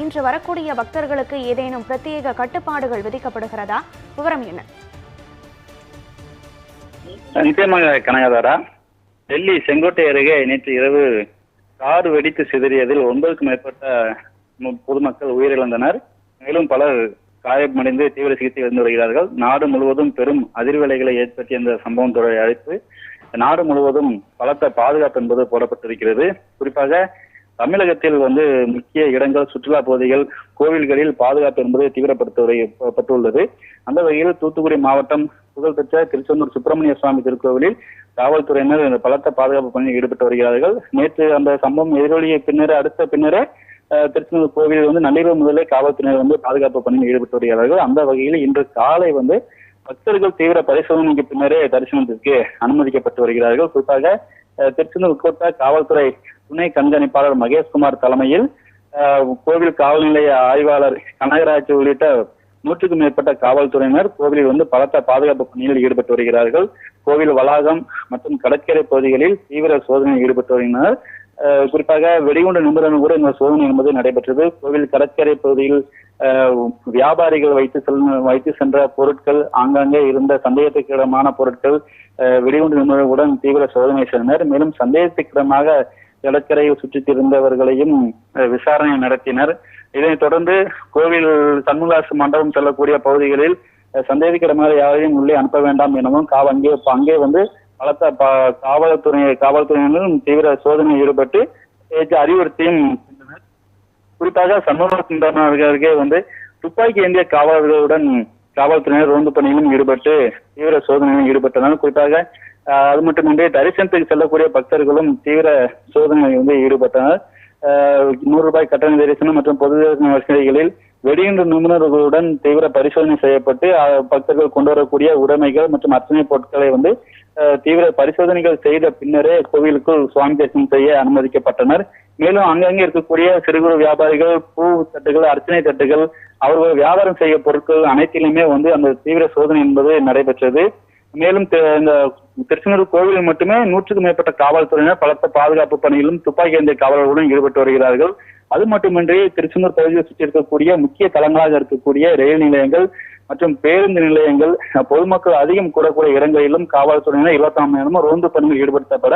இன்று வரக்கூடிய பக்தர்களுக்கு ஏதேனும் பிரத்யேக கட்டுப்பாடுகள் விதிக்கப்படுகிறதா? விவரம் என்ன? நிச்சயமாக கனகதாரா டெல்லி செங்கோட்டை அருகே நேற்று இரவு கார் வெடித்து சிதறியதில் ஒன்பதுக்கும் மேற்பட்ட மு- பொதுமக்கள் உயிரிழந்தனர். மேலும் பலர் காயமடைந்து தீவிர சிகிச்சை இருந்து வருகிறார்கள். நாடு முழுவதும் பெரும் அதிர்வலைகளை ஏற்படுத்திய இந்த சம்பவம் தொடரை அழைத்து நாடு முழுவதும் பலத்த பாதுகாப்பு என்பது போடப்பட்டிருக்கிறது. குறிப்பாக தமிழகத்தில் வந்து முக்கிய இடங்கள் சுற்றுலா பகுதிகள் கோவில்களில் பாதுகாப்பு என்பது தீவிரப்படுத்தப்பட்டுள்ளது அந்த வகையில் தூத்துக்குடி மாவட்டம் புகழ்பெற்ற திருச்செந்தூர் சுப்பிரமணிய சுவாமி திருக்கோவிலில் காவல்துறையினர் இந்த பலத்த பாதுகாப்பு பணியில் ஈடுபட்டு வருகிறார்கள். நேற்று அந்த சம்பவம் எதிரொலிய பின்னரே அடுத்த பின்னரே திருச்செந்தூர் கோவிலில் வந்து நள்ளிரவு முதலே காவல்துறையினர் வந்து பாதுகாப்பு பணியில் ஈடுபட்டு வருகிறார்கள். அந்த வகையில் இன்று காலை வந்து பக்தர்கள் தீவிர பரிசோதனைக்கு பின்னரே தரிசனத்திற்கு அனுமதிக்கப்பட்டு வருகிறார்கள். குறிப்பாக அஹ், திருச்செந்தூர் உட்கோட்ட காவல்துறை துணை கண்காணிப்பாளர் மகேஷ்குமார் தலைமையில் கோவில் காவல் நிலைய ஆய்வாளர் கனகராஜ் உள்ளிட்ட நூற்றுக்கும் மேற்பட்ட காவல்துறையினர் கோவிலில் வந்து பலத்த பாதுகாப்பு பணியில் ஈடுபட்டு வருகிறார்கள். கோவில் வளாகம் மற்றும் கடற்கரை பகுதிகளில் தீவிர சோதனையில் ஈடுபட்டு வருகின்றனர். குறிப்பாக வெடிகுண்டு நிபுணர் கூட இந்த சோதனை என்பது நடைபெற்றது. கோவில் கடற்கரை பகுதியில் வியாபாரிகள் வைத்து செல் வைத்து சென்ற பொருட்கள் ஆங்காங்கே இருந்த சந்தேகத்துக்கிடமான பொருட்கள் அஹ், வெடிகுண்டு நிபுணர்களுடன் தீவிர சோதனை செய்தனர். மேலும் சந்தேகத்துக்கிடமாக கடற்கரையை சுற்றித் திரிந்தவர்களையும் விசாரணை நடத்தினர். இதனைத் தொடர்ந்து கோவில் சண்முகாசு மண்டபம் செல்லக்கூடிய பகுதிகளில் சந்தேகிக்கிற யாரையும் உள்ளே அனுப்ப வேண்டாம் எனவும் காவ அங்கே அங்கே வந்து பலத்த காவல்துறை காவல்துறையினரும் தீவிர சோதனையில் ஈடுபட்டு அறிவுறுத்தியும் குறிப்பாக சண்முகசுந்தரனர்களுக்கே வந்து துப்பாக்கி ஏந்திய காவலர்களுடன் காவல்துறையினர் ரோந்து பணியிலும் ஈடுபட்டு தீவிர சோதனையிலும் ஈடுபட்டனர். குறிப்பாக அது மட்டுமின்றி தரிசனத்துக்கு செல்லக்கூடிய பக்தர்களும் தீவிர சோதனை வந்து ஈடுபட்டனர். ஆஹ், நூறு ரூபாய் கட்டண தரிசனம் மற்றும் பொது தரிசன வசதிகளில் வெடிகுண்டு நிபுணர்களுடன் தீவிர பரிசோதனை செய்யப்பட்டு பக்தர்கள் கொண்டு வரக்கூடிய உடைமைகள் மற்றும் அர்ச்சனை பொருட்களை வந்து தீவிர பரிசோதனைகள் செய்த பின்னரே கோவிலுக்குள் சுவாமி தரிசனம் செய்ய அனுமதிக்கப்பட்டனர். மேலும் அங்கங்கே இருக்கக்கூடிய சிறு குறு வியாபாரிகள் பூ தட்டுகள் அர்ச்சனை தட்டுகள் அவர்கள் வியாபாரம் செய்ய பொருட்கள் அனைத்திலுமே வந்து அந்த தீவிர சோதனை என்பது நடைபெற்றது. மேலும் இந்த திருச்செந்தூர் கோவிலில் மட்டுமே நூற்றுக்கும் மேற்பட்ட காவல்துறையினர் பலத்த பாதுகாப்பு பணியிலும் துப்பாக்கி ஏந்திய காவலர்களுடன் ஈடுபட்டு வருகிறார்கள். அது மட்டுமின்றி திருச்செந்தூர் பகுதியை சுற்றி இருக்கக்கூடிய முக்கிய தளங்களாக இருக்கக்கூடிய ரயில் நிலையங்கள் மற்றும் பேருந்து நிலையங்கள் பொதுமக்கள் அதிகம் கூடக்கூடிய இடங்களிலும் காவல்துறையினர் இருபத்தாம் நேரமும் ரோந்து பணியில் ஈடுபடுத்தப்பட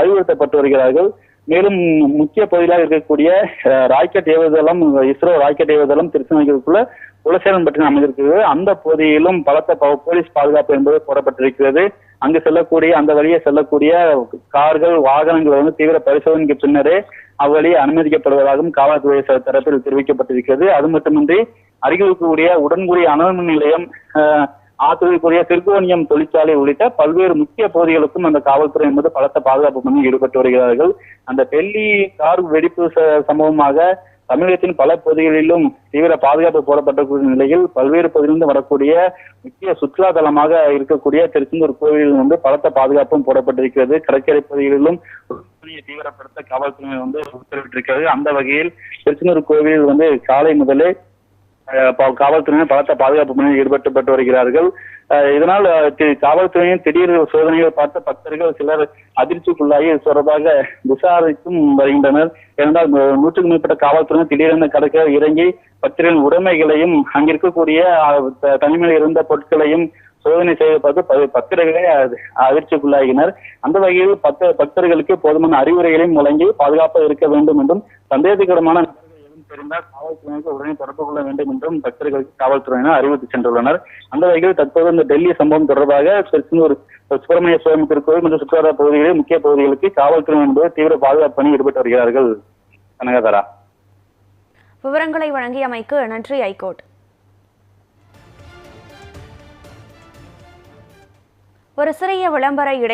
அறிவுறுத்தப்பட்டு வருகிறார்கள். மேலும் முக்கிய பகுதியாக இருக்கக்கூடிய ராக்கெட் ஏவுதளம் இஸ்ரோ ராக்கெட் ஏவுதளம் திருச்செந்தூருக்குள்ள குலசேரன்பட்டினம் அமைந்திருக்கிறது அந்த பகுதியிலும் பலத்த போலீஸ் பாதுகாப்பு என்பது போடப்பட்டிருக்கிறது. அங்கு செல்லக்கூடிய அந்த வழியே செல்லக்கூடிய கார்கள் வாகனங்கள் வந்து தீவிர பரிசோதனைக்கு பின்னரே அவ்வழியே அனுமதிக்கப்படுவதாகவும் காவல்துறை ச- தரப்பில் தெரிவிக்கப்பட்டிருக்கிறது. அது மட்டுமின்றி அருகில் இருக்கக்கூடிய உடன்குடி அனல்மின் நிலையம் அஹ், ஆத்தூருக்குரிய திருக்கோணியம் தொழிற்சாலை உள்ளிட்ட பல்வேறு முக்கிய பகுதிகளுக்கும் அந்த காவல்துறை என்பது பலத்த பாதுகாப்பு பணியில் ஈடுபட்டு வருகிறார்கள். அந்த டெல்லி கார் வெடிப்பு ச- சம்பவமாக தமிழகத்தின் பல பகுதிகளிலும் தீவிர பாதுகாப்பு போடப்பட்ட நிலையில் பல்வேறு பகுதிகளிலிருந்து வரக்கூடிய முக்கிய சுற்றுலா தலமாக இருக்கக்கூடிய திருச்செந்தூர் கோவிலில் வந்து பலத்த பாதுகாப்பும் போடப்பட்டிருக்கிறது. கடற்கரை பகுதிகளிலும் தீவிரப்படுத்த காவல்துறையினர் வந்து உத்தரவிட்டிருக்கிறது. அந்த வகையில் திருச்செந்தூர் கோவிலில் வந்து காலை முதலே காவல்துறையினர் பலத்த பாதுகாப்பு பணியில் ஈடுபட்டுப்பட்டு வருகிறார்கள். இதனால் காவல்துறையின் திடீர் சோதனைகள் பார்த்த பக்தர்கள் சிலர் அதிர்ச்சிக்குள்ளாகி இது தொடர்பாக விசாரித்தும் வருகின்றனர். ஏனென்றால் நூ- நூற்றுக்கும் மேற்பட்ட காவல்துறையினர் திடீரென கடற்கரை இறங்கி பக்தர்களின் உடைமைகளையும் அங்கிருக்கக்கூடிய த- தனிமையில் இருந்த பொருட்களையும் சோதனை செய்த பார்த்து பக்தர்களே அதிர்ச்சிக்குள்ளாகினர். அந்த வகையில் பக்த பக்தர்களுக்கு போதுமான அறிவுரைகளையும் வழங்கி பாதுகாப்பாக இருக்க வேண்டும் என்றும் சந்தேகத்துக்கிடமான தெரிந்தால் காவல்துறையினருக்கு உடனே தொடர்பு கொள்ள வேண்டும் என்றும் பக்தர்களுக்கு காவல்துறையினர் அறிவித்து சென்றுள்ளனர். அந்த வகையில் தற்போது இந்த டெல்லி சம்பவம் தொடர்பாக திருச்செந்தூர் சுப்பிரமணிய சுவாமி திருக்கோவில் மற்றும் சுற்றுலா பகுதிகளில் முக்கிய பகுதிகளுக்கு காவல்துறை என்பது தீவிர பாதுகாப்பு பணி ஈடுபட்டு வருகிறார்கள். கனகதரா விவரங்களை வழங்கியமைக்கு நன்றி ஐகோர்ட். ஒரு சிறிய விளம்பர இடை